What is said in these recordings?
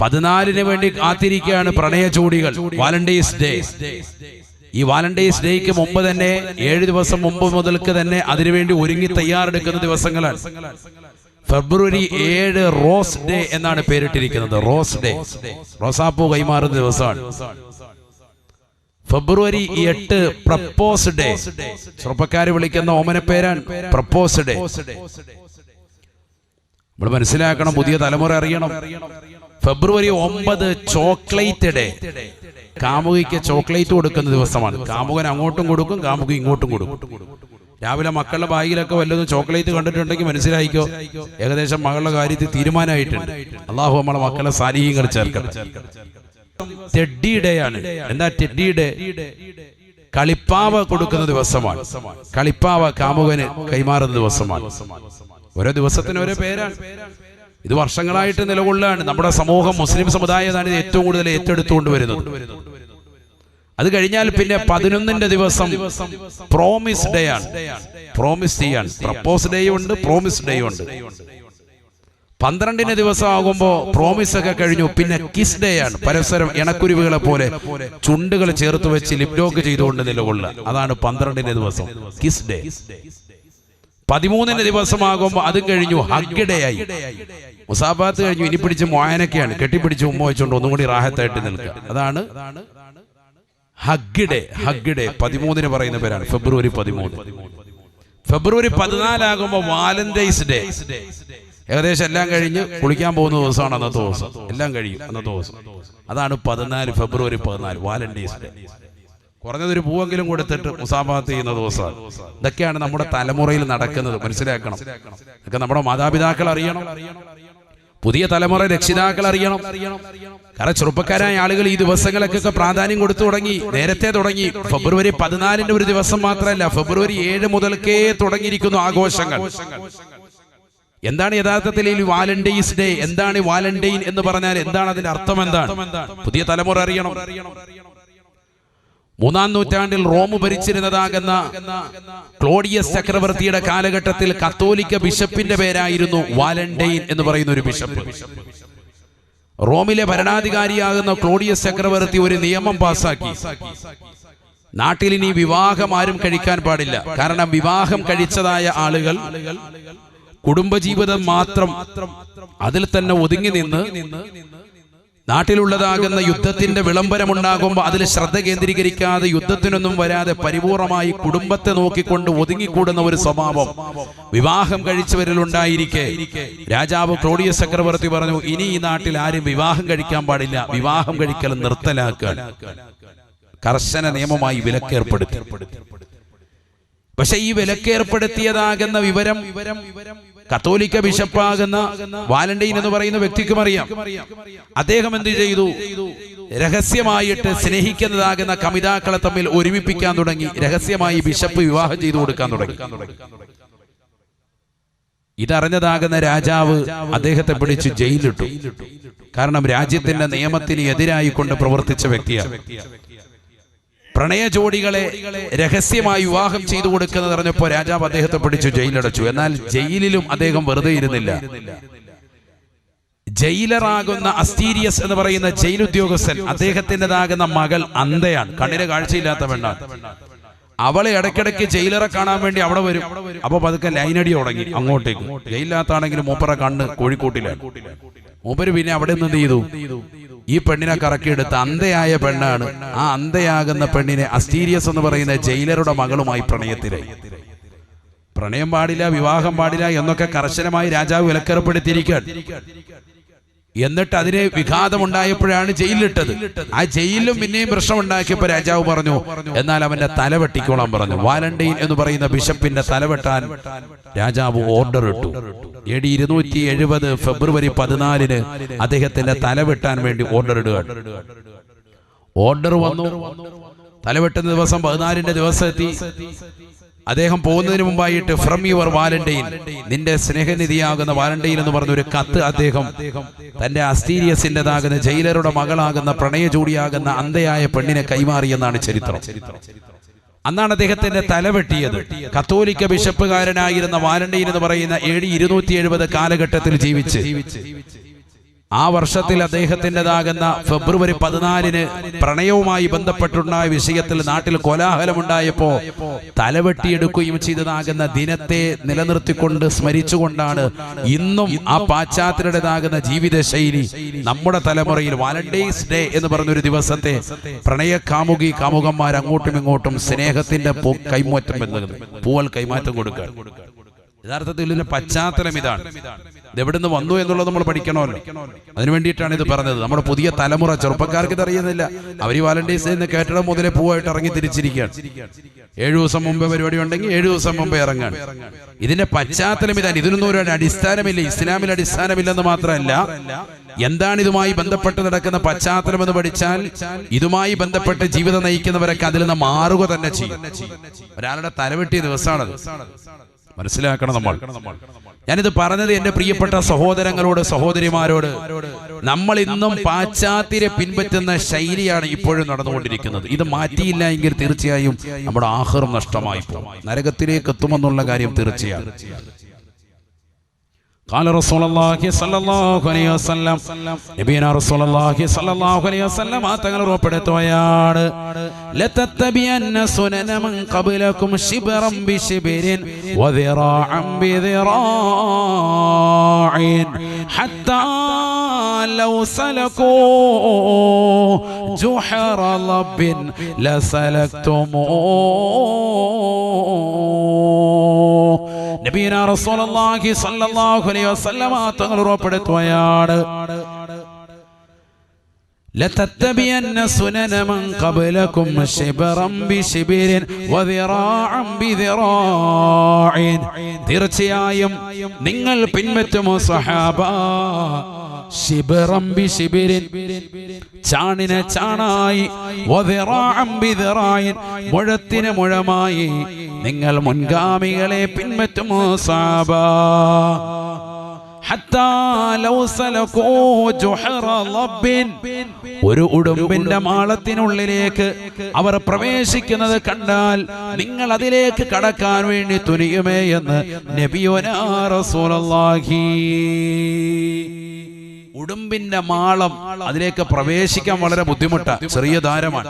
പതിനാലിന് വേണ്ടി കാത്തിരിക്കുകയാണ് പ്രണയ ചൂടികൾ. വാലന്റൈൻസ് ഡേ ഈ വാലന്റൈൻസ് ഡേക്ക് മുമ്പ് തന്നെ ഏഴ് ദിവസം മുമ്പ് മുതൽക്ക് തന്നെ അതിനുവേണ്ടി ഒരുങ്ങി തയ്യാറെടുക്കുന്ന ദിവസങ്ങളാണ്. ഫെബ്രുവരി ഏഴ് റോസ് ഡേ എന്നാണ് പേരിട്ടിരിക്കുന്നത്. Rose day. റോസാപ്പൂ കൈമാറുന്ന ദിവസമാണ്. ഫെബ്രുവരി എട്ട് പ്രപ്പോസ് ഡേ. ചെറുപ്പക്കാരെ വിളിക്കുന്ന ഓമന പേരാണ് പ്രപ്പോസ് ഡേ. നമ്മൾ മനസ്സിലാക്കണം പുതിയ തലമുറ അറിയണം. ഫെബ്രുവരി ഒമ്പത് ചോക്ലേറ്റ് ഡേ കാമുകിക്ക് ചോക്ലേറ്റ് കൊടുക്കുന്ന ദിവസമാണ്. കാമുകൻ അങ്ങോട്ടും കൊടുക്കും കാമുക ഇങ്ങോട്ടും കൊടുക്കും. രാവിലെ മക്കളുടെ ബാഗിലൊക്കെ വല്ലതും ചോക്ലേറ്റ് കണ്ടിട്ടുണ്ടെങ്കിൽ മനസ്സിലായിക്കോ? ഏകദേശം മകളുടെ കാര്യത്തിൽ തീരുമാനമായിട്ടുണ്ട്. അള്ളാഹു നമ്മളെ മക്കളെ സാലിഹ്യങ്ങൾ ചേർക്കണം ടെഡി ഡേ ആണ് എന്താ ടെഡി ഡേ കളിപ്പാവ കൊടുക്കുന്ന ദിവസമാണ്. കളിപ്പാവ കാമുകന് കൈമാറുന്ന ദിവസമാണ്. ഓരോ ദിവസത്തിന് ഓരോ പേരാണ്. ഇത് വർഷങ്ങളായിട്ട് നിലകൊള്ളാണ് നമ്മുടെ സമൂഹം മുസ്ലിം സമുദായമാണ് ഇത് ഏറ്റവും കൂടുതൽ ഏറ്റെടുത്തുകൊണ്ട് വരുന്നത്. അത് കഴിഞ്ഞാൽ പിന്നെ പതിനൊന്നിന്റെ ദിവസം പ്രോമിസ് ഡേ ആണ്. പ്രോമിസ് ഡേ ആണ്. പ്രപ്പോസ് ഡേ ഉണ്ട് പ്രോമിസ് ഡേ ഉണ്ട്. പന്ത്രണ്ടിന് ദിവസം ആകുമ്പോ പ്രോമിസ് ഒക്കെ കഴിഞ്ഞു. പിന്നെ കിസ് ഡേ ആണ്. പരസ്പരം ഇണക്കുരുവികളെ പോലെ ചുണ്ടുകൾ ചേർത്ത് വെച്ച് ലിപ്ലോക്ക് ചെയ്തുകൊണ്ട് നിലകൊള്ളുക. അതാണ് പന്ത്രണ്ടിന്റെ ദിവസം. കിസ് ഡേ പതിമൂന്നിന് ദിവസമാകുമ്പോൾ അതും കഴിഞ്ഞു ഹഗ്ഗിടയായി. മുസാബാത്ത് കഴിഞ്ഞു ഇനി പിടിച്ച് മോയനൊക്കെയാണ് കെട്ടിപ്പിടിച്ച് ഉമ്മ വെച്ചുകൊണ്ട് ഒന്നും കൂടി റാഹത്തായിട്ട് നിൽക്കുക. അതാണ് ഹഗ്ഗിഡെ ഹഗ്ഗിഡെ പതിമൂന്നിന് പറയുന്ന പേരാണ്. ഫെബ്രുവരി പതിമൂന്ന്. ഫെബ്രുവരി പതിനാലാകുമ്പോൾ വാലന്റൈൻസ് ഡേ. ഏകദേശം എല്ലാം കഴിഞ്ഞ് കുളിക്കാൻ പോകുന്ന ദിവസമാണ് അന്നത്തെ ദിവസം. എല്ലാം കഴിയും അന്നത്തെ ദിവസം. അതാണ് പതിനാല് ഫെബ്രുവരി പതിനാല് വാലന്റൈൻസ് ഡേ. കുറഞ്ഞതൊരു പൂവെങ്കിലും കൊടുത്തിട്ട് മുസാഫാത്ത് ചെയ്യുന്ന ദിവസമാണ്. ഇതൊക്കെയാണ് നമ്മുടെ തലമുറയിൽ നടക്കുന്നത്. മനസ്സിലാക്കണം. ഇതൊക്കെ നമ്മുടെ മാതാപിതാക്കൾ അറിയണം. പുതിയ തലമുറ രക്ഷിതാക്കൾ അറിയണം. കാരണം ചെറുപ്പക്കാരായ ആളുകൾ ഈ ദിവസങ്ങളൊക്കെ പ്രാധാന്യം കൊടുത്തു തുടങ്ങി. നേരത്തെ തുടങ്ങി. ഫെബ്രുവരി പതിനാലിന്റെ ഒരു ദിവസം മാത്രമല്ല ഫെബ്രുവരി ഏഴ് മുതൽക്കേ തുടങ്ങിയിരിക്കുന്നു ആഘോഷങ്ങൾ. എന്താണ് യഥാർത്ഥത്തിൽ ഈ വാലന്റൈൻസ് ഡേ? എന്താണ് വാലന്റൈൻ എന്ന് പറഞ്ഞാൽ എന്താണ് അതിന്റെ അർത്ഥം എന്താണ്? പുതിയ തലമുറ അറിയണം. മൂന്നാം നൂറ്റാണ്ടിൽ റോം ഭരിച്ചിരുന്നതാകുന്ന ക്ലോഡിയസ് ചക്രവർത്തിയുടെ കാലഘട്ടത്തിൽ കത്തോലിക്ക ബിഷപ്പിന്റെ പേരായിരുന്നു വാലന്റൈൻ എന്ന് പറയുന്ന ഒരു ബിഷപ്പ്. റോമിലെ ഭരണാധികാരിയാകുന്ന ക്ലോഡിയസ് ചക്രവർത്തി ഒരു നിയമം പാസാക്കി. നാട്ടിൽ ഇനി വിവാഹം ആരും കഴിക്കാൻ പാടില്ല. കാരണം വിവാഹം കഴിച്ചതായ ആളുകൾ കുടുംബജീവിതം മാത്രം അതിൽ തന്നെ ഒതുങ്ങി നിന്ന് നാട്ടിലുള്ളതാകുന്ന യുദ്ധത്തിന്റെ വിളംബരമുണ്ടാകുമ്പോൾ അതിൽ ശ്രദ്ധ കേന്ദ്രീകരിക്കാതെ യുദ്ധത്തിനൊന്നും വരാതെ പരിപൂർണമായി കുടുംബത്തെ നോക്കിക്കൊണ്ട് ഒതുങ്ങിക്കൂടുന്ന ഒരു സ്വഭാവം വിവാഹം കഴിച്ചവരിലുണ്ടായിരിക്കെ രാജാവ് ക്രോഡിയ ചക്രവർത്തി പറഞ്ഞു ഇനി ഈ നാട്ടിൽ ആരും വിവാഹം കഴിക്കാൻ പാടില്ല. വിവാഹം കഴിക്കൽ നിർത്തലാക്കാൻ കർശന നിയമമായി വിലക്കേർപ്പെടുത്തി. പക്ഷെ ഈ വിലക്കേർപ്പെടുത്തിയതാകുന്ന വിവരം കത്തോലിക്ക ബിഷപ്പാകുന്ന വാലന്റൈൻ എന്ന് പറയുന്ന വ്യക്തിക്കും അറിയാം. അദ്ദേഹം എന്ത് ചെയ്തു? രഹസ്യമായിട്ട് സ്നേഹിക്കുന്നതാകുന്ന കമിതാക്കളെ തമ്മിൽ ഒരുമിപ്പിക്കാൻ തുടങ്ങി. രഹസ്യമായി ബിഷപ്പ് വിവാഹം ചെയ്തു കൊടുക്കാൻ തുടങ്ങി. ഇതറിഞ്ഞതാകുന്ന രാജാവ് അദ്ദേഹത്തെ പിടിച്ച് ജയിലിട്ടു കാരണം രാജ്യത്തിന്റെ നിയമത്തിന് എതിരായി കൊണ്ട് പ്രവർത്തിച്ച വ്യക്തിയാണ്. പ്രണയ ജോഡികളെ രഹസ്യമായി വിവാഹം ചെയ്തു കൊടുക്കുന്നത് പറഞ്ഞപ്പോ രാജാവ് അദ്ദേഹത്തെ പിടിച്ചു ജയിലടച്ചു എന്നാൽ ജയിലിലും അദ്ദേഹം വെറുതെ ഇരുന്നില്ല. ജയിലറാകുന്ന അസ്റ്റീരിയസ് എന്ന് പറയുന്ന ജയിൽ ഉദ്യോഗസ്ഥൻ അദ്ദേഹത്തിന്റെതാകുന്ന മകൾ അന്തയാണ് കണ്ണിന് കാഴ്ചയില്ലാത്ത പെണ്ണാണ്. അവളെ ഇടയ്ക്കിടയ്ക്ക് ജയിലറെ കാണാൻ വേണ്ടി അവിടെ വരും. അപ്പൊ പതുക്കെ ലൈനടി തുടങ്ങി അങ്ങോട്ടേക്ക്. ജയിലിനകത്താണെങ്കിലും മൂപ്പറ കണ്ണ് കോഴിക്കോട്ടിലാണ്. മൂപ്പര് പിന്നെ അവിടെ നിന്ന് എന്ത് ചെയ്തു? ഈ പെണ്ണിനെ കറക്കിയെടുത്ത് അന്ധയായ പെണ്ണാണ്. ആ അന്ധയാകുന്ന പെണ്ണിനെ അസ്റ്റീരിയസ് എന്ന് പറയുന്ന ജയിലറുടെ മകളുമായി പ്രണയത്തിലായി. പ്രണയം പാടില്ല വിവാഹം പാടില്ല എന്നൊക്കെ കർശനമായി രാജാവ് വിലക്കേർപ്പെടുത്തിയിരിക്കുകയാണ്. എന്നിട്ട് അതിനെ അതിന് വിഘാതമുണ്ടായപ്പോഴാണ് ജയിലിലിട്ടത് ആ ജയിലിലും പിന്നെയും പ്രശ്നം ഉണ്ടാക്കിയപ്പോ രാജാവ് പറഞ്ഞു എന്നാൽ അവന്റെ തല വെട്ടിക്കോളാൻ പറഞ്ഞു. വാലന്റൈൻ എന്ന് പറയുന്ന ബിഷപ്പിന്റെ തല വെട്ടാൻ രാജാവ് ഓർഡർ ഇട്ടു. എ ഡി ഇരുന്നൂറ്റി എഴുപത് ഫെബ്രുവരി പതിനാലിന് അദ്ദേഹത്തിന്റെ തല വെട്ടാൻ വേണ്ടി ഓർഡർ ഇടുക ഓർഡർ വന്നു. തലവെട്ടുന്ന ദിവസം പതിനാലിന്റെ ദിവസം എത്തി അദ്ദേഹം പോകുന്നതിന് മുമ്പായിട്ട് ഫ്രം യുവർ വാലന്റൈൻ നിന്റെ സ്നേഹനിധിയാകുന്ന വാലന്റൈൻ എന്ന് പറഞ്ഞ ഒരു കത്ത് അദ്ദേഹം തന്റെ അസ്റ്റീരിയസിന്റെതാകുന്ന ജയിലറുടെ മകളാകുന്ന പ്രണയ ജോഡിയാകുന്ന അന്ധയായ പെണ്ണിനെ കൈമാറിയെന്നാണ് ചരിത്രം. അന്നാണ് അദ്ദേഹത്തിന്റെ തലവെട്ടിയത്. കത്തോലിക്ക ബിഷപ്പുകാരനായിരുന്ന വാലന്റൈൻ എന്ന് പറയുന്ന എ ഡി ഇരുന്നൂറ്റി എഴുപത് കാലഘട്ടത്തിൽ ജീവിച്ച്. ആ വർഷത്തിൽ അദ്ദേഹത്തിന്റെതാകുന്ന ഫെബ്രുവരി പതിനാലിന് പ്രണയവുമായി ബന്ധപ്പെട്ടുണ്ടായ വിഷയത്തിൽ നാട്ടിൽ കോലാഹലമുണ്ടായപ്പോ തലവെട്ടിയെടുക്കുകയും ചെയ്തതാകുന്ന ദിനത്തെ നിലനിർത്തിക്കൊണ്ട് സ്മരിച്ചുകൊണ്ടാണ് ഇന്നും ആ പാശ്ചാത്യരുടേതാകുന്ന ജീവിതശൈലി നമ്മുടെ തലമുറയിൽ വാലന്റൈൻസ് ഡേ എന്ന് പറഞ്ഞൊരു ദിവസത്തെ പ്രണയ കാമുകി കാമുകന്മാർ അങ്ങോട്ടും ഇങ്ങോട്ടും സ്നേഹത്തിന്റെ കൈമാറ്റം പൂവൽ കൈമാറ്റം കൊടുക്കുക യഥാർത്ഥത്തിൽ ഇതിന്റെ പശ്ചാത്തലം ഇതാണ്. എവിടുന്ന് വന്നു എന്നുള്ളത് നമ്മൾ പഠിക്കണമല്ലോ. അതിനു വേണ്ടിയിട്ടാണ് ഇത് പറഞ്ഞത്. നമ്മുടെ പുതിയ തലമുറ ചെറുപ്പക്കാർക്ക് അറിയുന്നില്ല. അവർ വാലന്റൈൻസ് എന്ന് കേട്ടിടം മുതലേ പൂവായിട്ട് ഇറങ്ങി തിരിച്ചിരിക്കുകയാണ്. ഏഴു ദിവസം മുമ്പേ പരിപാടി ഉണ്ടെങ്കിൽ ഏഴു ദിവസം മുമ്പേ ഇറങ്ങാണ്. ഇതിന്റെ പശ്ചാത്തലം ഇതാണ് ഇതിനൊന്നും ഒരു അടിസ്ഥാനമില്ല. ഇസ്ലാമിൽ അടിസ്ഥാനമില്ലെന്ന് മാത്രമല്ല എന്താണ് ഇതുമായി ബന്ധപ്പെട്ട് നടക്കുന്ന പശ്ചാത്തലം എന്ന് പഠിച്ചാൽ ഇതുമായി ബന്ധപ്പെട്ട് ജീവിതം നയിക്കുന്നവരൊക്കെ അതിൽ നിന്ന് മാറുക തന്നെ ചെയ്യും. ഒരാളുടെ തലവെട്ടിയ ദിവസമാണത്. മനസ്സിലാക്കണം നമ്മൾ. ഞാനിത് പറഞ്ഞത് എന്റെ പ്രിയപ്പെട്ട സഹോദരങ്ങളോട് സഹോദരിമാരോട്. നമ്മൾ ഇന്നും പാശ്ചാത്യരെ പിൻപറ്റുന്ന ശൈലിയാണ് ഇപ്പോഴും നടന്നുകൊണ്ടിരിക്കുന്നത്. ഇത് മാറ്റിയില്ല എങ്കിൽ തീർച്ചയായും നമ്മുടെ ആഹാരം നഷ്ടമായി പോകും. നരകത്തിലേക്ക് എത്തുമെന്നുള്ള കാര്യം തീർച്ചയാണ്. قال رسول الله صلى الله عليه وسلم نبينا رسول الله صلى الله عليه وسلم آتغل روپڑتويار لتتبين سنن من قبلكم شبرا بشبر وذراعا بذراع حتى لو سلكوا جحر لب لسلكتموه നബീന റസൂലുള്ളാഹി സ്വല്ലല്ലാഹു അലൈഹി വസല്ലമ തങ്ങൾ ഉറപ്പെടുത്തുകയാണ് لتتبعن سنن من قبلكم شبرا بشبر وذراعا بذراع തീർച്ചയായും നിങ്ങൾ പിൻപറ്റുമോ സഹാബ ശിബറം ബി ശിബിരിൻ ചാണിന് ചാണായി വദിറാഅം ബിദിറായിൻ മുഴത്തിന് മുഴമായി നിങ്ങൾ മുൻഗാമികളെ പിൻപറ്റുമോ സാബ ഒരു ഉടുമ്പിന്റെ മാളത്തിനുള്ളിലേക്ക് അവർ പ്രവേശിക്കുന്നത് കണ്ടാൽ നിങ്ങൾ അതിലേക്ക് കടക്കാൻ വേണ്ടി തുനിയുമേ എന്ന് നബിയോനാ ഉടുമ്പിന്റെ മാളം അതിലേക്ക് പ്രവേശിക്കാൻ വളരെ ബുദ്ധിമുട്ടാണ് ചെറിയ ധാരമാണ്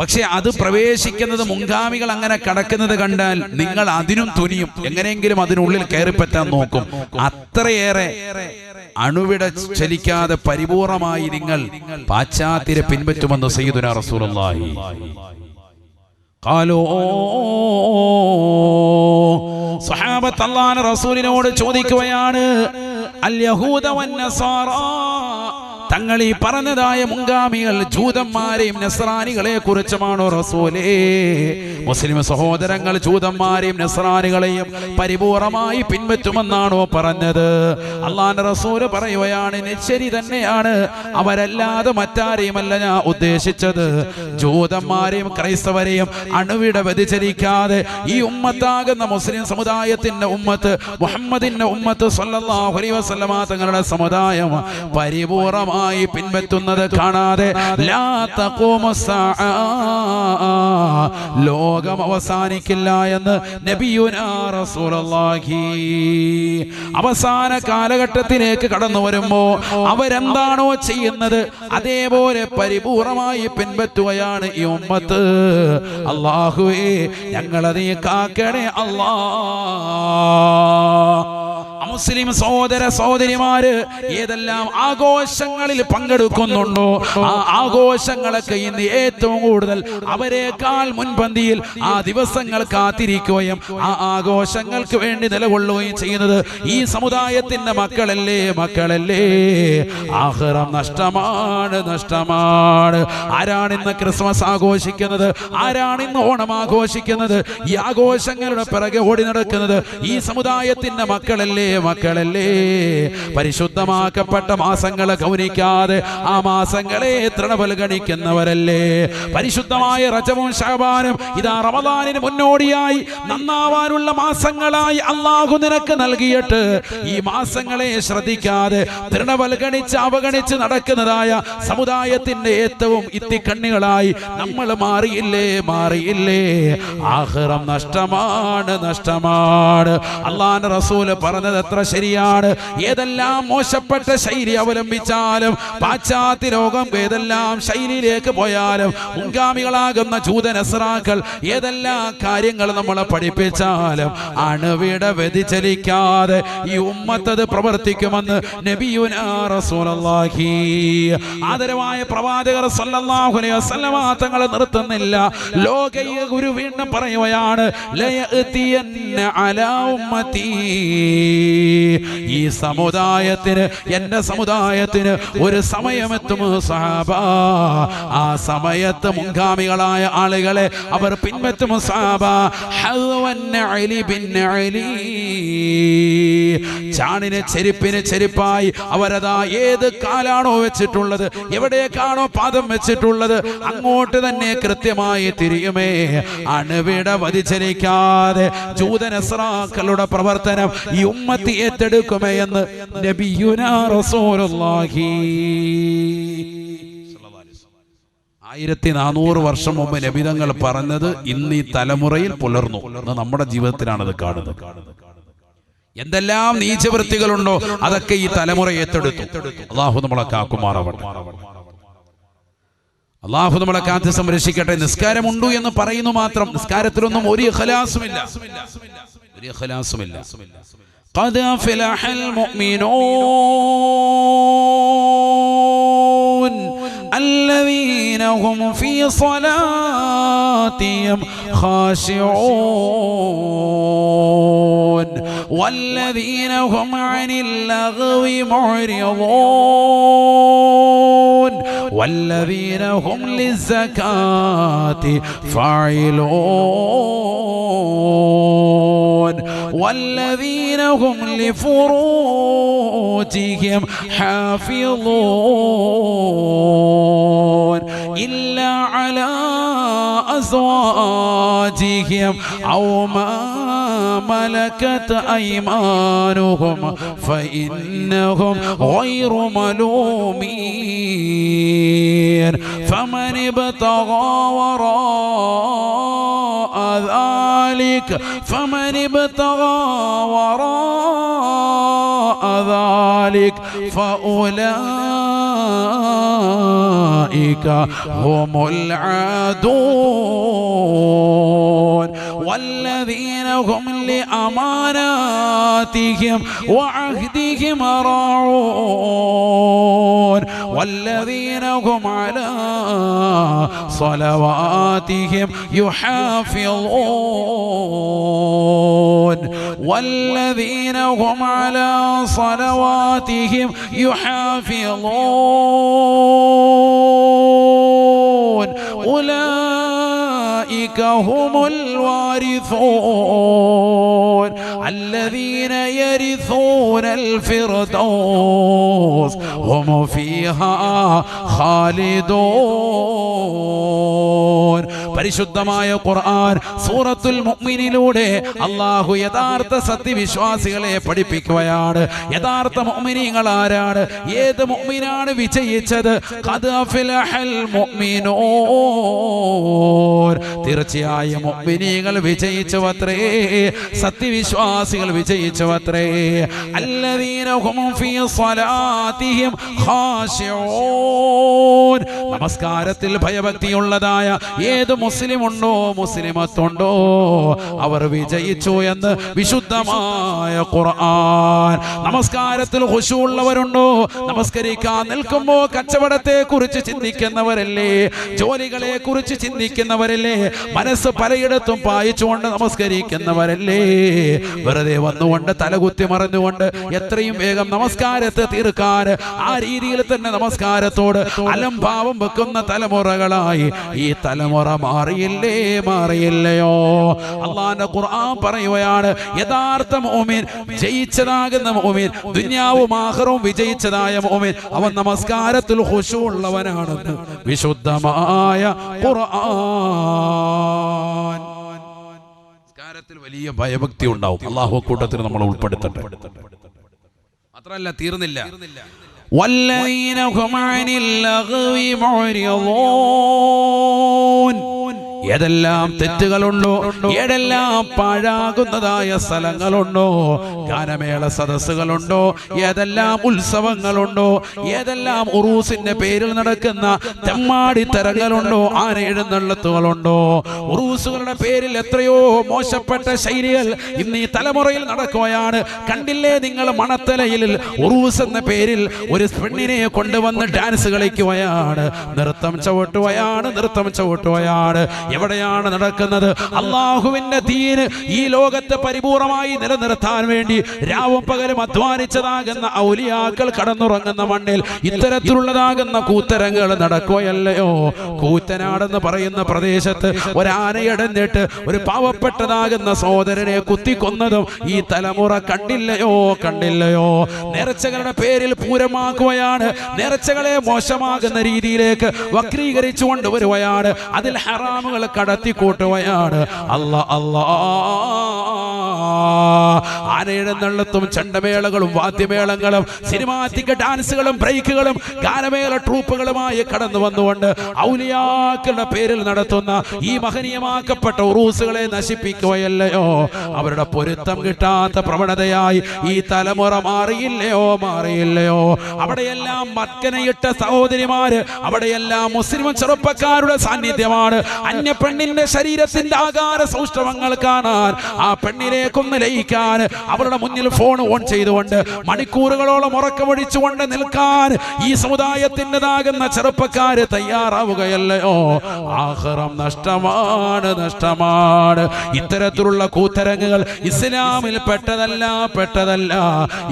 പക്ഷെ അത് പ്രവേശിക്കുന്നത് മുൻഗാമികൾ അങ്ങനെ കടക്കുന്നത് കണ്ടാൽ നിങ്ങൾ അതിനും തുനിയും. എങ്ങനെയെങ്കിലും അതിനുള്ളിൽ കയറിപ്പറ്റാൻ നോക്കും. അത്രയേറെ അണുവിട ചലിക്കാതെ പരിപൂർണമായി നിങ്ങൾ പാശ്ചാത്യരെ പിൻപറ്റുമെന്ന് സയ്യിദുന റസൂലുള്ളാഹി. സഹാബത്ത് അള്ളാഹ് റസൂലിനോട് ചോദിക്കുകയാണ് അൽ യഹൂദ തങ്ങൾ ഈ പറഞ്ഞതായ മുങ്കാമികൾ ജൂതന്മാരെയും നസ്രാനികളെ കുറിച്ചുമാണോ റസൂലേ. മുസ്ലിം സഹോദരങ്ങൾ ജൂതന്മാരെയും നസ്രാനികളെയും പരിപൂർണമായി പിൻപറ്റുമെന്നാണോ പറഞ്ഞത്? അള്ളാന്റെ റസൂൽ പറയുകയാണ് ശരി തന്നെയാണ്. അവരല്ലാതെ മറ്റാരെയുമല്ല ഞാൻ ഉദ്ദേശിച്ചത്. ജൂതന്മാരെയും ക്രൈസ്തവരെയും അണുവിട വ്യതിചരിക്കാതെ ഈ ഉമ്മത്താകുന്ന മുസ്ലിം സമുദായത്തിന്റെ ഉമ്മത്ത് മുഹമ്മദിന്റെ ഉമ്മത്ത് സല്ലല്ലാഹു അലൈഹി വസല്ലമ തങ്ങളുടെ സമുദായം പരിപൂർണമായി പിൻപറ്റുന്നത് കാണാതെ. ലോകം അവസാനിക്കില്ല എന്ന് നബിയുനാ റസൂലുള്ളാഹി. അവസാന കാലഘട്ടത്തിലേക്ക് കടന്നു വരുമ്പോ അവരെന്താണോ ചെയ്യുന്നത് അതേപോലെ പരിപൂർണമായി പിൻപറ്റുകയാണ് ഈ ഉമ്മത്ത്. അള്ളാഹുവേ ഞങ്ങളതീ കാക്കണേ അല്ലാ മുസ്ലിം സഹോദര സഹോദരിമാര് ഏതെല്ലാം ആഘോഷങ്ങളിൽ പങ്കെടുക്കുന്നുണ്ടോ? ആ ആഘോഷങ്ങളൊക്കെ ഇന്ന് ഏറ്റവും കൂടുതൽ അവരെക്കാൾ മുൻപന്തിയിൽ ആ ദിവസങ്ങൾ കാത്തിരിക്കുകയും ആ ആഘോഷങ്ങൾക്ക് വേണ്ടി നിലകൊള്ളുകയും ചെയ്യുന്നത് ഈ സമുദായത്തിന്റെ മക്കളല്ലേ മക്കളല്ലേ? ആഹ്റം നഷ്ടമാണ് നഷ്ടമാണ്. ആരാണ് ഇന്ന് ക്രിസ്മസ് ആഘോഷിക്കുന്നത്? ആരാണ് ഇന്ന് ഓണം ആഘോഷിക്കുന്നത്? ഈ ആഘോഷങ്ങളുടെ പിറകെ ഓടി നടക്കുന്നത് ഈ സമുദായത്തിന്റെ മക്കളല്ലേ മക്കളല്ലേ? പരിശുദ്ധമാക്കപ്പെട്ട മാസങ്ങളെ ഗൗനിക്കാതെ ആ മാസങ്ങളെ തൃണവൽഗണിക്കുന്നവരല്ലേ പരിശുദ്ധമായ റജവും ഷാബാനും ഇതാ റമദാനിന് മുന്നോടിയായി നന്നാവാനുള്ള മാസങ്ങളായി അള്ളാഹു നിനക്ക് നൽകിയിട്ട് ഈ മാസങ്ങളെ ശ്രദ്ധിക്കാതെ തൃണവൽഗണിച്ച് അവഗണിച്ച് നടക്കുന്നതായ സമുദായത്തിന്റെ ഏറ്റവും ഇത്തിക്കണ്ണികളായി നമ്മൾ മാറിയില്ലേ? മാറിയില്ലേ? ആഹ്റം നഷ്ടമാണ് നഷ്ടമാണ്. അള്ളാന്റെ റസൂൽ പറഞ്ഞത് എത്ര ശരിയാണ്? ഏതെല്ലാം മോശപ്പെട്ട ശൈലി അവലംബിച്ചാലും പാശ്ചാത്യ ലോകം ഏതെല്ലാം ശൈലിയിലേക്ക് പോയാലും മുൻഗാമികളാകുന്ന ജൂതനസ്രാക്കൾ ഏതെല്ലാം കാര്യങ്ങൾ നമ്മളെ പഠിപ്പിച്ചാലും അണുവിട വ്യതിചലിക്കാതെ ഈ ഉമ്മത്തത് പ്രവർത്തിക്കുമെന്ന് നബിയുനാ റസൂലുള്ളാഹി. ആദരവായ പ്രവാചകർ തങ്ങളെ നിർത്തുന്നില്ല. ലോക ഗുരു വീണ്ടും പറയുകയാണ് അലാ ഉമ്മതി ഈ സമുദായത്തിന് എന്റെ സമുദായത്തിന് ഒരു സമയമെത്തും സഹാബ? ആ സമയത്ത് മുൻഗാമികളായ ആളുകളെ അവർ പിൻപറ്റും സഹാബ? ചാണിന് ചെരുപ്പിന് ചെരുപ്പായി അവരതാ ഏത് കാലാണോ വെച്ചിട്ടുള്ളത് എവിടേക്കാണോ പാദം വെച്ചിട്ടുള്ളത് അങ്ങോട്ട് തന്നെ കൃത്യമായി തിരിയുമേ. അണുവിട വധിച്ചരിക്കാതെ ജൂതനസ്രാക്കളുടെ പ്രവർത്തനം ഈ ഉമ്മത്തി ഏറ്റെടുക്കുമേ എന്ന് ആയിരത്തി നാനൂറ് വർഷം മുമ്പ് നബിതങ്ങൾ പറഞ്ഞത് ഇന്ന് ഈ തലമുറയിൽ പുലർന്നു നമ്മുടെ ജീവിതത്തിലാണ് ഇത് കാണുന്നത്. എന്തെല്ലാം നീചവൃത്തികളുണ്ടോ അതൊക്കെ ഈ തലമുറ ഏറ്റെടുത്തു. അള്ളാഹു നമ്മളെ കാക്കുമാറാവട്ടെ. അള്ളാഹു നമ്മളെ കാത്ത് സംരക്ഷിക്കട്ടെ. നിസ്കാരമുണ്ടു എന്ന് പറയുന്നു മാത്രം. നിസ്കാരത്തിലൊന്നും ഒരു ഇഖലാസുമില്ല. ഒരു ഇഖലാസുമില്ല. قد أفلح المؤمنون الذين هم في صلاتهم خاشعون والذين هم عن اللغو معرضون والذين هم للزكاة فاعلون والذين هم لفروجهم حافظون إلا على أزواجهم أو ما ملكت أيمانهم فإنهم غير ملومين فمن ابتغى وراء ذلك فمن ابتغى وراء ذلك فأولئك هم العادون والذين هم لأماناتهم وعهدهم راعون والذين هم على صلواتهم يحافظون والذين هم على صلواتهم يحافظون أولئك هم الوارثون الذين يرثون الفردوس هم فيها خالدون. പരിശുദ്ധമായ ഖുർആൻ സൂറത്തുൽ മുഅ്മിനിലൂടെ അല്ലാഹു യഥാർത്ഥ സത്യവിശ്വാസികളെ പഠിപ്പിക്കുകയാണ്. യഥാർത്ഥ മുഅ്മിനീങ്ങൾ ആരാണ്? ഏത് മുഅ്മിനാണ് വിജയിച്ചത്? ഖദ് അഫ്ലഹൽ മുഅ്മിനൂൻ. തീർച്ചയായും മുഅ്മിനീങ്ങൾ വിജയിച്ചവത്രേ. സത്യവിശ്വാസികൾ വിജയിച്ചവത്രേ. അല്ലദീന ഹും ഫീ സ്വലാത്തിഹിം ഖാശിഊൻ. നമസ്കാരത്തിൽ ഭയഭക്തിയുള്ളതായ ഏത് മുസ്ലിം ഉണ്ടോ മുസ്ലിമത്തുണ്ടോ? അവർ വിജയിച്ചു എന്ന് വിശുദ്ധമായ ഖുർആൻ. നമസ്കാരത്തിൽ ഹുശുള്ളവരുണ്ടോ നമസ്കരിക്കാൻ നിൽക്കുമ്പോ കച്ചവടത്തെ കുറിച്ച് ചിന്തിക്കുന്നവരല്ലേ? ജോലികളെ കുറിച്ച് ചിന്തിക്കുന്നവരല്ലേ? മനസ്സ് പലയിടത്തും പായിച്ചുകൊണ്ട് നമസ്കരിക്കുന്നവരല്ലേ? വെറുതെ വന്നുകൊണ്ട് തലകുത്തി മറിഞ്ഞുകൊണ്ട് എത്രയും വേഗം നമസ്കാരത്തെ തീർക്കാൻ ആ രീതിയിൽ തന്നെ നമസ്കാരത്തോട് അലംഭാവം വെക്കുന്ന തലമുറകളായി ഈ തലമുറ മാറിയില്ലേ മാറിയില്ലയോ? അള്ളാന്റെ ഖുർആൻ പറയുകയാണ് യഥാർത്ഥ മോമിൻ ജയിച്ചതാകുന്ന മോമിൻ ദുന്യാവും ആഹ്റവും വിജയിച്ചതായ മോമിൻ അവൻ നമസ്കാരത്തിൽ ഹുഷുള്ളവനാണെന്ന് വിശുദ്ധമായ ഖുർആൻ. വലിയ ഭയഭക്തി ഉണ്ടാവും. അള്ളാഹു കൂട്ടത്തിൽ നമ്മൾ ഉൾപ്പെടുത്തട്ടെ. മാത്രമല്ല തീർന്നില്ല. والذين هم عن اللغو معرضون ഏതെല്ലാം തെറ്റുകളുണ്ടോ ഏതെല്ലാം പാഴാകുന്നതായ സ്ഥലങ്ങളുണ്ടോ ഗാനമേള സദസ്സുകളുണ്ടോ ഏതെല്ലാം ഉത്സവങ്ങളുണ്ടോ ഏതെല്ലാം ഉറൂസിന്റെ പേരിൽ നടക്കുന്ന തെമ്മാടി തരങ്ങളുണ്ടോ ആന എഴുന്നള്ളത്തുകളുണ്ടോ ഉറൂസുകളുടെ പേരിൽ എത്രയോ മോശപ്പെട്ട ശൈലികൾ ഇന്ന് ഈ തലമുറയിൽ നടക്കുകയാണ് കണ്ടില്ലേ നിങ്ങൾ മണത്തലയിൽ ഉറൂസ് എന്ന പേരിൽ ഒരു പെണ്ണിനെ കൊണ്ടുവന്ന് ഡാൻസ് കളിക്കുകയാണ്. നൃത്തം ചവിട്ടുകയാണ് നൃത്തം ചവിട്ടുകയാണ്. എവിടെയാണ് നടക്കുന്നത്? അള്ളാഹുവിന്റെ തീന് ഈ ലോകത്തെ പരിപൂർണമായി നിലനിർത്താൻ വേണ്ടി രാവും പകലും അധ്വാനിച്ചതാകുന്ന ഔലിയാക്കൾ കടന്നുറങ്ങുന്ന മണ്ണിൽ ഇത്തരത്തിലുള്ളതാകുന്ന കൂത്തരങ്ങൾ നടക്കുകയല്ലയോ? കൂത്തനാടെന്ന് പറയുന്ന പ്രദേശത്ത് ഒരാനയടഞ്ഞിട്ട് ഒരു പാവപ്പെട്ടതാകുന്ന സഹോദരനെ കുത്തിക്കൊന്നതും ഈ തലമുറ കണ്ടില്ലയോ? കണ്ടില്ലയോ? നേർച്ചകളുടെ പേരിൽ പൂരമാക്കുകയാണ് നേർച്ചകളെ മോശമാകുന്ന രീതിയിലേക്ക് വക്രീകരിച്ചു കൊണ്ടുവരുകയാണ് അതിൽ ഹറാമുകൾ കടത്തിക്കൂട്ടുകയാണ് അല്ല അല്ലാ ആനയെഴുന്നള്ളത്തും ചണ്ടമേളകളും വാദ്യമേളങ്ങളും സിനിമാറ്റിക് ഡാൻസുകളും ബ്രേക്കുകളും ഗാനമേള ട്രൂപ്പുകളുമായി കടന്നു വന്നുകൊണ്ട് ഔലിയാക്കളുടെ പേരിൽ നടത്തുന്ന ഈ മഹനീയമാക്കപ്പെട്ട ഉറൂസുകളെ നശിപ്പിക്കുകയല്ലയോ? അവരുടെ പൊരുത്തം കിട്ടാത്ത പ്രവണതയായി ഈ തലമുറ മാറിയില്ലയോ? മാറിയില്ലയോ? അവിടെയെല്ലാം മക്കനയിട്ട സഹോദരിമാര് അവിടെയെല്ലാം മുസ്ലിം ചെറുപ്പക്കാരുടെ സാന്നിധ്യമാണ്. അന്യ പെണ്ണിന്റെ ശരീരത്തിന്റെ ആകാര സൗഷ്ഠവങ്ങൾ കാണാൻ ആ പെണ്ണിലേക്കൊന്ന് ലയിക്കാൻ അവരുടെ മുന്നിൽ ഫോൺ ഓൺ ചെയ്തുകൊണ്ട് മണിക്കൂറുകളോളം ഉറക്കമൊഴിച്ചുകൊണ്ട് നിൽക്കാൻ ഈ സമുദായത്തിന്റെതാകുന്ന ചെറുപ്പക്കാര് തയ്യാറാവുകയല്ലയോ? ആഹ്റം നഷ്ടമാണ് നഷ്ടമാണ്. ഇത്തരത്തിലുള്ള കൂത്തരങ്ങുകൾ ഇസ്ലാമിൽ പെട്ടതല്ല പെട്ടതല്ല.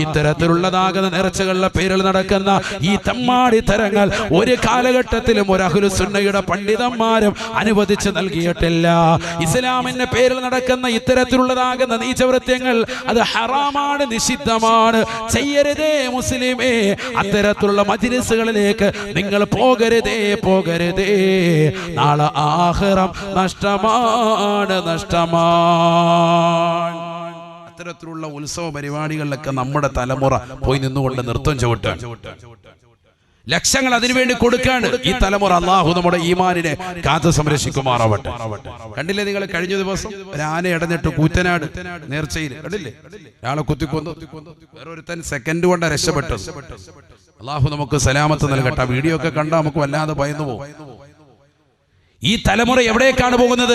ഇത്തരത്തിലുള്ളതാകുന്ന നേർച്ചകളുടെ പേരിൽ നടക്കുന്ന ഈ തമ്മാടി തരങ്ങൾ ഒരു കാലഘട്ടത്തിലും ഒരു അഹുലുസുന്നയുടെ പണ്ഡിതന്മാരും അനുവദിച്ചു നൽകിയിട്ടില്ല. ഇസ്ലാമിന്റെ പേരിൽ നടക്കുന്ന ഇത്തരത്തിലുള്ളതാകുന്ന നീചവൃത്യങ്ങൾ അത് ഹറാമാണ് നിഷിദ്ധമാണ്. ചെയ്യരുതേ മുസ്ലിമേ അത്തരത്തിലുള്ള മജിലിസുകളിലേക്ക് നിങ്ങൾ പോകരുതേ പോകരുതേ. നാളെ ആഹ്റം നഷ്ടമാണ് നഷ്ടമാണ്. അത്തരത്തിലുള്ള ഉത്സവ പരിപാടികളിലൊക്കെ നമ്മുടെ തലമുറ പോയി നിന്നുകൊണ്ട് നൃത്തം ചവിട്ടാൻ. ലക്ഷങ്ങൾ അതിനുവേണ്ടി കൊടുക്കാണ്. ഈ തലമുറ അള്ളാഹു നമ്മുടെ ഈമാനിനെ കാത്തു സംരക്ഷിക്കുമാറാവട്ടെ. കണ്ടില്ലേ നിങ്ങൾ കഴിഞ്ഞ ദിവസം? ഒരു ആന ഇടഞ്ഞിട്ട് കൂറ്റനാട് നേർച്ചയിൽ. കണ്ടില്ലേ? ഒരാളെ കുത്തിക്കൊന്നു. വേറൊരുത്തൻ സെക്കൻഡ് കൊണ്ട് രക്ഷപ്പെട്ടു. അള്ളാഹു നമുക്ക് സലാമത്ത് നൽകട്ടെ. ആ വീഡിയോ ഒക്കെ കണ്ടാൽ നമുക്ക് വല്ലാതെ ഭയന്നു പോകും. ഈ തലമുറ എവിടേക്കാണ് പോകുന്നത്?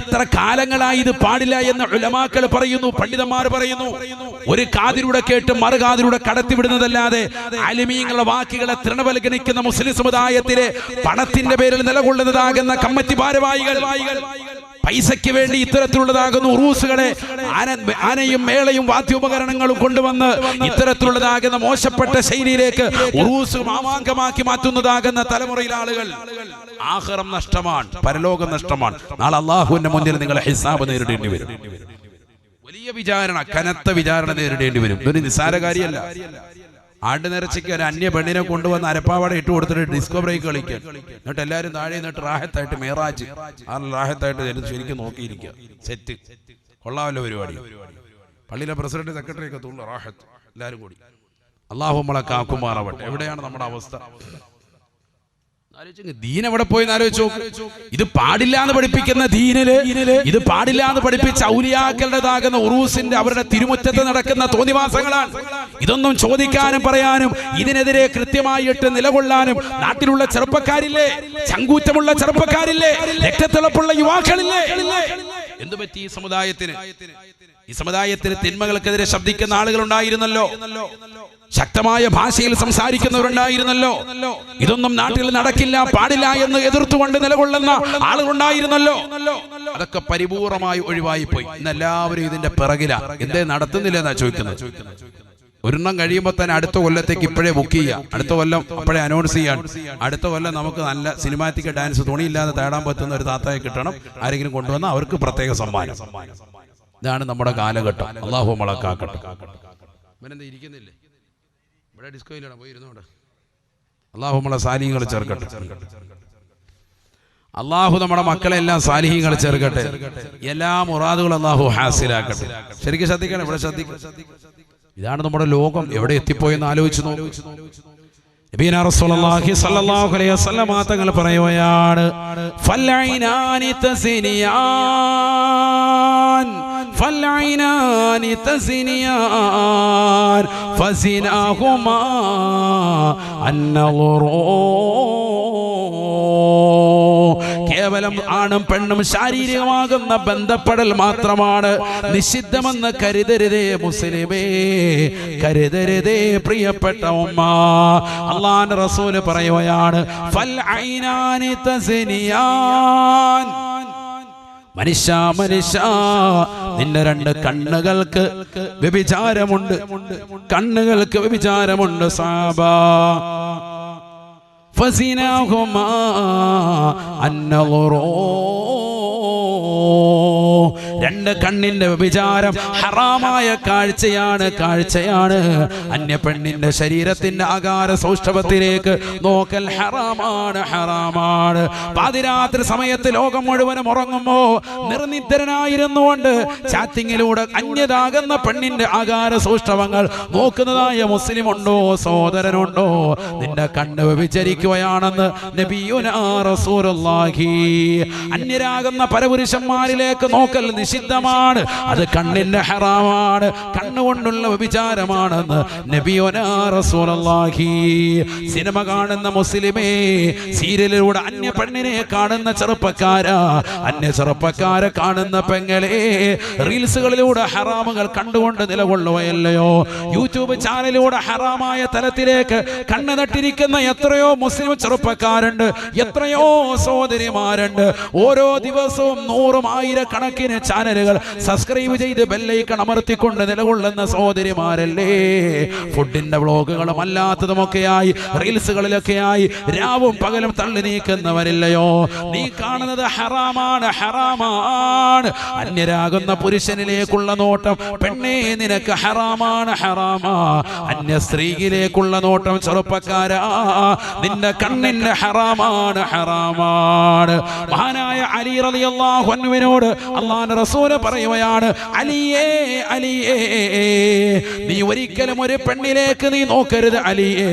എത്ര കാലങ്ങളായി ഇത് പാടില്ല എന്ന് ഉലമാക്കൾ പറയുന്നു പണ്ഡിതന്മാർ പറയുന്നു. ഒരു കാതിലൂടെ കേട്ട് മറുകാതിലൂടെ കടത്തിവിടുന്നതല്ലാതെ അലിമീങ്ങളുടെ വാക്കുകളെ തൃണവൽഗണിക്കുന്ന മുസ്ലിം സമുദായത്തിലെ പണത്തിന്റെ പേരിൽ നിലകൊള്ളുന്നതാകുന്ന കമ്മറ്റി ഭാരവാഹികൾ പൈസയ്ക്ക് വേണ്ടി ഇത്തരത്തിലുള്ളതാകുന്നു ഉറൂസുകളെ ആന ആനയും മേളയും വാദ്യോപകരണങ്ങളും കൊണ്ടുവന്ന് ഇത്തരത്തിലുള്ളതാകുന്ന മോശപ്പെട്ട ശൈലിയിലേക്ക് ഉറൂസ് മാമാങ്കമാക്കി മാറ്റുന്നതാകുന്ന തലമുറയിലെ ആളുകൾ. ആഹ്റം നഷ്ടമാണ് പരലോകം നഷ്ടമാണ്. നാളെ അള്ളാഹുവിന്റെ മുന്നിൽ നിങ്ങൾ ഹിസാബ് നേരിടേണ്ടി വരും. വലിയ വിചാരണ കനത്ത വിചാരണ നേരിടേണ്ടി വരും. ഇതൊരു നിസ്സാര കാര്യമല്ല ആണ്ട് നിറച്ചയ്ക്ക് ഒരു അന്യ പെണ്ണിനെ കൊണ്ടുവന്ന് അരപ്പാവാട ഇട്ട് കൊടുത്തിട്ട് ഡിസ്കോ ബ്രേക്ക് കളിക്കാൻ. എന്നിട്ട് എല്ലാവരും താഴെ നിന്നിട്ട് റാഹത്തായിട്ട് മേറാജ്. ആ റാഹത്തായിട്ട് ശരിക്കും നോക്കിയിരിക്കുക. സെറ്റ് കൊള്ളാമല്ലോ പരിപാടി. പള്ളിയിലെ പ്രസിഡന്റ് സെക്രട്ടറി ഒക്കെ തുള്ളു റാഹത്ത്. എല്ലാവരും കൂടി. അള്ളാഹു നമ്മളെ കാക്കുമാറാവട്ടെ. എവിടെയാണ് നമ്മുടെ അവസ്ഥ? ദീൻ എവിടെ പോയി ആലോചിച്ചു ഇത് പാടില്ല എന്ന് പഠിപ്പിക്കുന്ന ദീനിൽ ഇത് പാടില്ല എന്ന് പഠിപ്പിച്ച ഔലിയാക്കളുടേതാകുന്ന ഉറൂസിന്റെ അവരുടെ തിരുമുറ്റത്ത് നടക്കുന്ന തോന്നിവാസങ്ങളാണ്. ഇതൊന്നും ചോദിക്കാനും പറയാനും ഇതിനെതിരെ കൃത്യമായിട്ട് നിലകൊള്ളാനും നാട്ടിലുള്ള ചെറുപ്പക്കാരില്ലേ? ചങ്കൂറ്റമുള്ള ചെറുപ്പക്കാരില്ലേ? രക്തത്തിളപ്പുള്ള യുവാക്കളില്ലേ? എന്തു പറ്റി ഈ സമുദായത്തിന്? ഈ സമുദായത്തിന് തിന്മകൾക്കെതിരെ ശബ്ദിക്കുന്ന ആളുകൾ ഉണ്ടായിരുന്നല്ലോ. ശക്തമായ ഭാഷയിൽ സംസാരിക്കുന്നവരുണ്ടായിരുന്നല്ലോ. ഇതൊന്നും നാട്ടിൽ നടക്കില്ല പാടില്ല എന്ന് എതിർത്തുകൊണ്ട് നിലകൊള്ളുന്ന ആളുകളുണ്ടായിരുന്നല്ലോ. അതൊക്കെ പരിപൂർണമായി ഒഴിവായി പോയി ഇന്നെല്ലാവരും ഇതിന്റെ പിറകില. എന്തേ നടത്തുന്നില്ല എന്നാ ചോദിക്കുന്നത്? ഒരെണ്ണം കഴിയുമ്പോൾ തന്നെ അടുത്ത കൊല്ലത്തേക്ക് ഇപ്പോഴേ ബുക്ക് ചെയ്യുക അടുത്ത കൊല്ലം അപ്പോഴേ അനൗൺസ് ചെയ്യാൻ. അടുത്ത കൊല്ലം നമുക്ക് നല്ല സിനിമാറ്റിക് ഡാൻസ് തുണിയില്ലാതെ തേടാൻ പറ്റുന്ന ഒരു താത്തയെ കിട്ടണം. ആരെങ്കിലും കൊണ്ടുവന്ന അവർക്ക് പ്രത്യേക സമ്മാനം. ഇതാണ് നമ്മുടെ കാലഘട്ടം. അള്ളാഹു മുളക്കാക്കട്ടെ ഇരിക്കുന്നില്ലേ? ഇവിടെ ഡിസ്കോയിലാണ് പോയി അള്ളാഹു നമ്മളെ സാലിഹ്യങ്ങൾ ചേർക്കട്ടെ. അള്ളാഹു നമ്മുടെ മക്കളെ എല്ലാം സാലിഹ്യങ്ങൾ ചേർക്കട്ടെ. എല്ലാ മുറാദുകളും അള്ളാഹു ഹാസിലാക്കട്ടെ. ശരിക്കും ശ്രദ്ധിക്കണം ഇവിടെ ശ്രദ്ധിക്കണം. ഇതാണ് നമ്മുടെ ലോകം. എവിടെ എത്തിപ്പോയെന്ന് ആലോചിച്ചു നോക്കൂ. തങ്ങൾ പറയുകയാണ് ഫസിനാഹുമാ അന്നളുറൂ കേവലം ആണും പെണ്ണും ശാരീരികമാകുന്ന ബന്ധപ്പെടൽ മാത്രമാണ്. നിഷിദ്ധമെന്ന് കരുതരുതേ മുസ്ലിമേ കരുതരുതേ പ്രിയപ്പെട്ട ഉമ്മ. അള്ളാൻ റസൂൽ പറയുകയാണ് ഫൽ ഐനാനി മനുഷ്യ മനുഷ്യ നിന്റെ രണ്ട് കണ്ണുകൾക്ക് വ്യഭിചാരമുണ്ട്. കണ്ണുകൾക്ക് വ്യഭിചാരമുണ്ട് സാബ. فزناهما النظر രണ്ട് കണ്ണിന്റെ വിചാരം ഹറാമായ കാഴ്ചയാണ് കാഴ്ചയാണ്. അന്യ പെണ്ണിന്റെ ശരീരത്തിന്റെ ആകാര സൗഷ്ഠവത്തിലേക്ക് നോക്കൽ ഹറാമാണ് ഹറാമാണ്. പാതിരാത്രി സമയത്ത് ലോകം മുഴുവനും ഉറങ്ങുമ്പോ നിർനിദ്രനായിരുന്നുകൊണ്ട് ചാറ്റിങ്ങിലൂടെ അന്യതാകുന്ന പെണ്ണിന്റെ ആകാര സൗഷ്ഠവങ്ങൾ നോക്കുന്നതായ മുസ്ലിം ഉണ്ടോ സഹോദരനുണ്ടോ? നിന്റെ കണ്ണ് വ്യഭിചരിക്കുകയാണെന്ന് നബിയുനാ റസൂലുള്ളാഹി. അന്യരാകുന്ന പരപുരുഷന്മാരിലേക്ക് നോക്കൽ നിഷിദ്ധമാണ്. അത് കണ്ണിന്റെ ഹറാമാണ്. കണ്ണുകൊണ്ടുള്ള വ്യഭിചാരമാണെന്ന് നബിയുനാ റസൂലുള്ളാഹി. സിനിമ കാണുന്ന മുസ്ലിമേ സീരിയലിലൂടെ അന്യ പെണ്ണിനെ കാണുന്ന ചെറുപ്പക്കാരാ. അന്യ ചെറുപ്പക്കാരെ കാണുന്ന പെങ്ങളെ റീൽസുകളിലൂടെ ഹറാമുകൾ കണ്ടുകൊണ്ട് നിലകൊള്ളുകയല്ലയോ? യൂട്യൂബ് ചാനലിലൂടെ ഹറാമായ തലത്തിലേക്ക് കണ്ണു നട്ടിരിക്കുന്ന എത്രയോ മുസ്ലിം ചെറുപ്പക്കാരുണ്ട്. എത്രയോ സഹോദരിമാരുണ്ട്. ഓരോ ദിവസവും നൂറും ആയിരക്കണക്കിന് ചാനലുകൾ സബ്സ്ക്രൈബ് ചെയ്ത് ബെല്ലൈക്കൺ അമർത്തിക്കൊണ്ട് നിലകൊള്ളുന്ന സഹോദരിമാരല്ലേ? ഫുഡിന്റെ വ്ളോഗുകളും അല്ലാത്തതുമൊക്കെയായി റീൽസുകളിലൊക്കെയായി രാവും പകലും തള്ളി നീക്കുന്നവരില്ലയോ? നീ കാണുന്നത് ഹറാമാണ് ഹറാമാണ്. അന്യരാകുന്ന പുരുഷനിലേക്കുള്ള നോട്ടം പെണ്ണേ നിനക്ക് ഹറാമാണ് ഹറാമാ. അന്യ സ്ത്രീയിലേക്കുള്ള നോട്ടം ചെറുപ്പക്കാരാ. നിന്റെ കണ്ണിന്റെ ഹറാമാണ് ഹറാമാണ്. മഹാനായ അലി റളിയല്ലാഹു അൻഹുവിനോട് അള്ളാഹുവിന്റെ റസൂൽ പറയുകയാണ് അലിയേ അലിയേ നീ ഒരിക്കലും ഒരു പെണ്ണിലേക്ക് നീ നോക്കരുത് അലിയേ.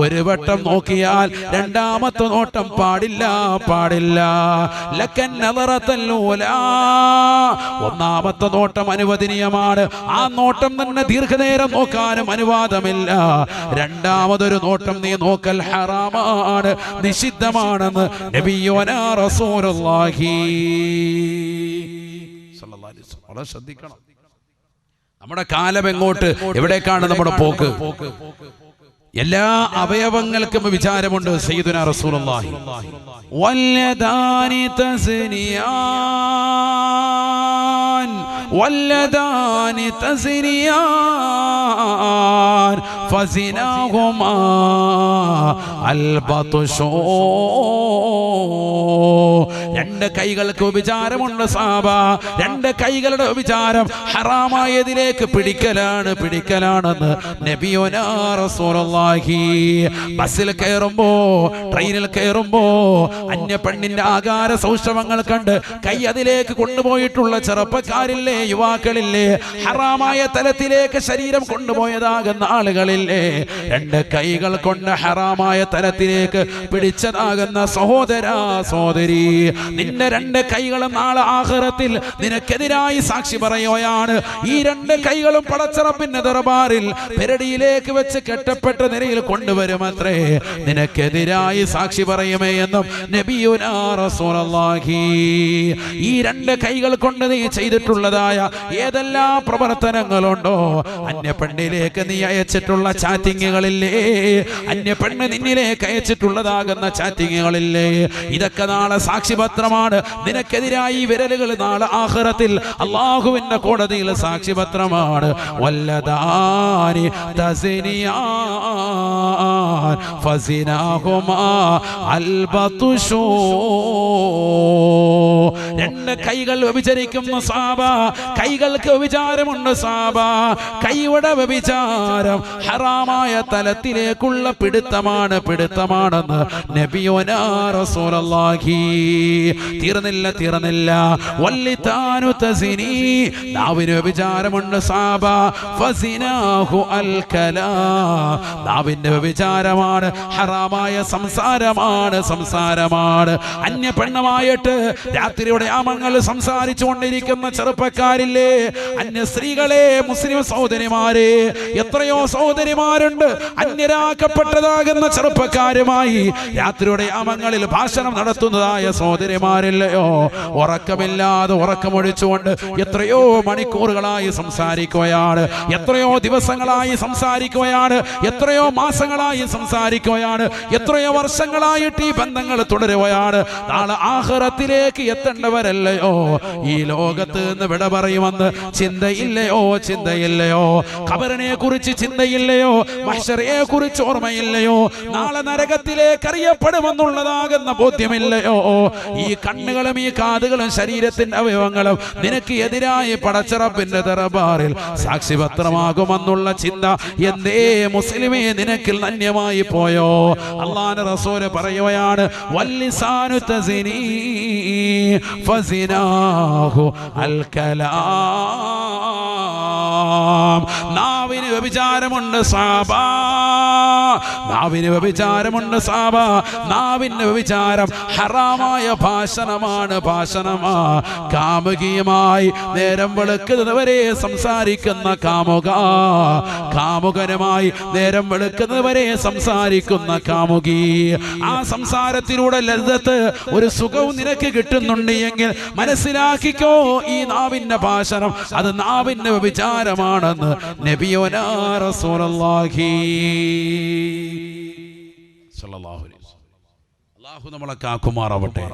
ഒരു വട്ടം നോക്കിയാൽ രണ്ടാമത്തെ നോട്ടം പാടില്ല പാടില്ല. ലക്കൻ ഒന്നാമത്തെ നോട്ടം അനുവദനീയമാണ്. ആ നോട്ടം തന്നെ ദീർഘനേരം നോക്കാനും അനുവാദമില്ല. രണ്ടാമതൊരു നോട്ടം നീ നോക്കൽ ഹറാമാണ് നിഷിദ്ധമാണെന്ന് നബിയോനാ റസൂലുള്ളാഹി. വളരെ ശ്രദ്ധിക്കണം. നമ്മുടെ കാലം എങ്ങോട്ട്? എവിടേക്കാണ് നമ്മുടെ പോക്ക്? എല്ലാ അവയവങ്ങൾക്കും വിചാരമുണ്ട് സയ്യിദുന റസൂലുള്ളാഹി. വല്ലദാനി തസ്നിയാൻ വല്ലദാനി തസ്നിയാൻ ഫസിനാഹുമാ അൽബതുഷോ രണ്ട് കൈകൾക്ക് ഉപചാരമുണ്ട് സാബ. രണ്ട് കൈകളുടെ ഉപചാരം ഹറാമായതിലേക്ക് പിടിക്കലാണ് പിടിക്കലാണെന്ന് നബിയോനാ റസൂലുള്ളാഹി. ബസ്സിൽ കയറുമ്പോ ട്രെയിനിൽ കയറുമ്പോ അന്യ പെണ്ണിന്റെ ആകാര സൗഷ്ഠവങ്ങൾ കണ്ട് കൈ അതിലേക്ക് കൊണ്ടുപോയിട്ടുള്ള ചെറുപ്പക്കാരില്ലേ യുവാക്കളില്ലേ ഹറാമായ തലത്തിലേക്ക് ശരീരം കൊണ്ടുപോയതാകുന്ന ആളുകളില്ലേ രണ്ട് കൈകൾ കൊണ്ട് ഹറാമായ തലത്തിലേക്ക് പിടിച്ചതാകുന്ന സഹോദര സഹോദരി നിന്റെ രണ്ട് കൈകളും നാളെ ആഹ്റത്തിൽ നിനക്കെതിരായി സാക്ഷി പറയുകയാണ്. ഈ രണ്ട് കൈകളും പടച്ചറപ്പിന്റെ ദർബാറിൽ പെരടിയിലേക്ക് വെച്ച് കെട്ടപ്പെട്ട നിലയിൽ കൊണ്ടുവരുമത്രേ. നിനക്കെതിരായി സാക്ഷി പറയുമേ എന്നും നബിയുനാ ഈ രണ്ട് കൈകൾ കൊണ്ട് നീ ചെയ്തിട്ടുള്ളതായ ഏതെല്ലാം പ്രവർത്തനങ്ങളുണ്ടോ? അന്യ പെണ്ണിലേക്ക് നീ അയച്ചിട്ടുള്ള ചാറ്റിങ്ങുകളില്ലേ? അന്യ പെണ്ണ് നിന്നിലേക്ക് അയച്ചിട്ടുള്ളതാകുന്ന ചാറ്റിങ്ങുകളില്ലേ? ഇതൊക്കെ നാളെ സാക്ഷിപത്രമാണ്. നിനക്കെതിരായി വിരലുകൾ നാളെ ആഹ്റത്തിൽ. അള്ളാഹുവിന്റെ കോടതിയിൽ സാക്ഷിപത്രമാണ്. വല്ലതാനി തസിനിയാൻ ഫസിനാഹുമാ അൽബതുഷൂ. രണ്ട് കൈകൾ വ്യഭിചരിക്കുന്ന സാബ. കൈകൾക്ക് വ്യഭിചാരമുണ്ട് സാബ. കൈയുടെ വ്യഭിചാരം. ഹറാമായ തലത്തിലേക്കുള്ള പിടുത്തമാണ് പിടുത്തമാണെന്ന് നബിയോനാ റസൂലുള്ളാഹി തീർന്നില്ല തീർന്നില്ല. വല്ലിത്താനു തസിനി. നാവിന് വ്യഭിചാരമുണ്ട് സാബ. ഫസിനാഹു അൽ കലാ നാവിന്റെ വ്യഭിചാരമാണ് ഹറാമായ സംസാരമാണ് സംസാരമാണ്. അന്യ പെണ്ണമായിട്ട് രാത്രിയുടെ ആമങ്ങൾ സംസാരിച്ചു കൊണ്ടിരിക്കുന്ന ചെറുപ്പക്കാരില്ലേ? അന്യ സ്ത്രീകളെ മുസ്ലിം സഹോദരിമാരെ എത്രയോ സഹോദരിമാരുണ്ട്. അന്യരാക്കപ്പെട്ടതാകുന്ന ചെറുപ്പക്കാരുമായി രാത്രിയുടെ യാമങ്ങളിൽ ഭാഷണം നടത്തുന്നതായ സഹോദരിമാരില്ലയോ? ഉറക്കമില്ലാതെ ഉറക്കമൊഴിച്ചുകൊണ്ട് എത്രയോ മണിക്കൂറുകളായി സംസാരിക്കുകയാണ്. എത്രയോ ദിവസങ്ങളായി സംസാരിക്കുകയാണ്. എത്രയോ മാസങ്ങളായി സംസാരിക്കുകയാണ്. എത്രയോ വർഷങ്ങളായിട്ട് ഈ ബന്ധങ്ങൾ തുടരുകയാണ്. നാളെ ആഹ്റത്തിലേക്ക് എത്തേണ്ടവരല്ലയോ? ഈ ലോകത്ത് നിന്ന് വിട പറയുമെന്ന് ചിന്തയില്ലയോ? ചിന്തയില്ലയോ? ഖബറിനെ കുറിച്ച് ചിന്തയില്ലയോ? മഹ്ശറയെ കുറിച്ച് ഓർമ്മയില്ലയോ? നാളെ നരകത്തിലേക്ക് അറിയപ്പെടുമെന്നുള്ളതാകുന്ന ബോധ്യമില്ലയോ? ഈ കണ്ണുകളും ഈ കാതുകളും ശരീരത്തിന്റെ അവയവങ്ങളും നിനക്ക് എതിരായി പടച്ചിറപ്പിന്റെ ദറബാറിൽ സാക്ഷിപത്രമാകുമെന്നുള്ള ചിന്ത എന്തേ മുസ്ലിമേ നിനക്കിൽ നന്യമായി പോയോ? അള്ളാന റസൂൽ പറയുകയാണ് വല്ലിസാനു തസിനി ഫസിനാഹു നാവിന് വ്യഭിചാരമുണ്ട് സാബ. നാവിന് വ്യഭിചാരമുണ്ട് സാബ. നാവിന് വ്യഭിചാരം ഹറാമായ ഭാഷണമാണ് ഭാഷണമാ. കാമുകിയുമായി നേരം വെളുക്കുന്നവരെ സംസാരിക്കുന്ന കാമുക. കാമുകനുമായി നേരം വെളുക്കുന്നവരെ സംസാരിക്കുന്ന കാമുകി. ആ സംസാരത്തിലൂടെ ലളിതത്ത് ഒരു സുഖവും നിനക്ക് കിട്ടുന്നുണ്ട് എങ്കിൽ മനസ്സിലാക്കിക്കോ ഈ നാവിന്റെ ഭാഷണം. അത് നാവിന്റെ വിചാരമാണെന്ന് നബിയോനാ റസൂലുള്ളാഹി സല്ലല്ലാഹു അലൈഹി. അള്ളാഹു നമ്മളെ കാക്കുമാറാവട്ടെ.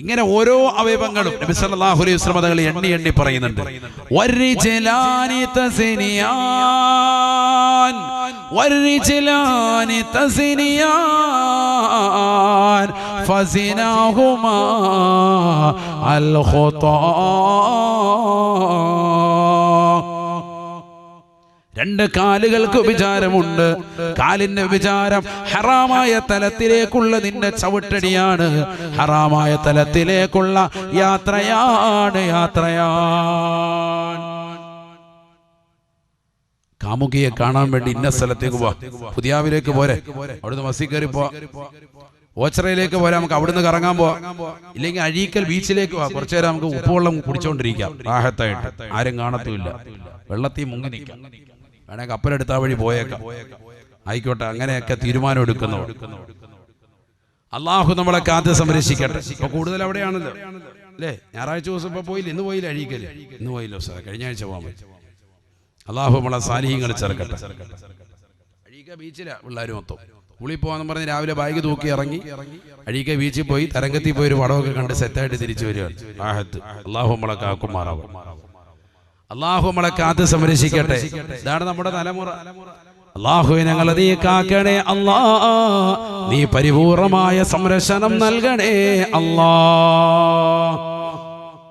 ഇങ്ങനെ ഓരോ അവയവങ്ങളും നബി സല്ലല്ലാഹു അലൈഹി വസല്ലം തങ്ങൾ എണ്ണി എണ്ണി പറയുന്നുണ്ട്. വരിജലാനി തസിനിയാൻ വരിജലാനി തസിനിയാൻ ഫസിനാഹുമാ അൽ ഖുതാ. രണ്ട് കാലുകൾക്ക് വിചാരമുണ്ട്. കാലിന്റെ വിചാരം ഹറാമായ തലത്തിലേക്കുള്ള നിന്റെ ചവിട്ടടിയാണ്. ഹറാമായ തലത്തിലേക്കുള്ള യാത്രയാണ് യാത്രയാ കാമുകിയെ കാണാൻ വേണ്ടി ഇന്ന സ്ഥലത്തേക്ക് പോവാ. പുതിയാവിലേക്ക് പോരെ. അവിടുന്ന് മസി കയറി പോവാ. ഓച്ചറയിലേക്ക് പോരാ. നമുക്ക് അവിടുന്ന് കറങ്ങാൻ പോവാ. ഇല്ലെങ്കിൽ അഴീക്കൽ ബീച്ചിലേക്ക് പോവാ. കുറച്ചു നേരം നമുക്ക് ഉപ്പുവെള്ളം കുടിച്ചോണ്ടിരിക്കാം. ആഹത്തായിട്ട് ആരും കാണത്തുമില്ല വെള്ളത്തിൽ മുങ്ങി നിൽക്കാം. വേണേ കപ്പലെടുത്താ വഴി പോയേക്കാം. ആയിക്കോട്ടെ അങ്ങനെയൊക്കെ തീരുമാനം എടുക്കുന്നു. അള്ളാഹു നമ്മളെ കാത്ത് സംരക്ഷിക്കട്ടെ. ഇപ്പൊ കൂടുതൽ അവിടെയാണല്ലോ. അല്ലേ? ഞായറാഴ്ച ദിവസം ഇപ്പൊ പോയില്ല? ഇന്ന് പോയില്ല അഴീക്കൽ? ഇന്ന് പോയില്ലോ സാർ കഴിഞ്ഞ ആഴ്ച പോകാൻ പറ്റും. അള്ളാഹു നമ്മളെ സാലിഹ്യങ്ങൾ ചേർക്കട്ടെ അഴീക്ക ബീച്ചിലാ പിള്ളേർ മൊത്തം. പുളി പോകാന്ന് പറഞ്ഞ് രാവിലെ ബാഗ് തൂക്കി ഇറങ്ങി. അഴീക്ക ബീച്ചിൽ പോയി തരംഗത്തിൽ പോയി ഒരു പടമൊക്കെ കണ്ട് സെറ്റായിട്ട് തിരിച്ചു വരികയാണ്. അള്ളാഹു നമ്മളെ കാക്കുമാറാവും അള്ളാഹു നമ്മളെ കാത്ത് സംരക്ഷിക്കട്ടെ. ഇതാണ് നമ്മുടെ തലമുറ. അള്ളാഹു ഞങ്ങൾ നീ കാക്കണേ അല്ലാ. നീ പരിപൂർണമായ സംരക്ഷണം നൽകണേ അല്ലാ.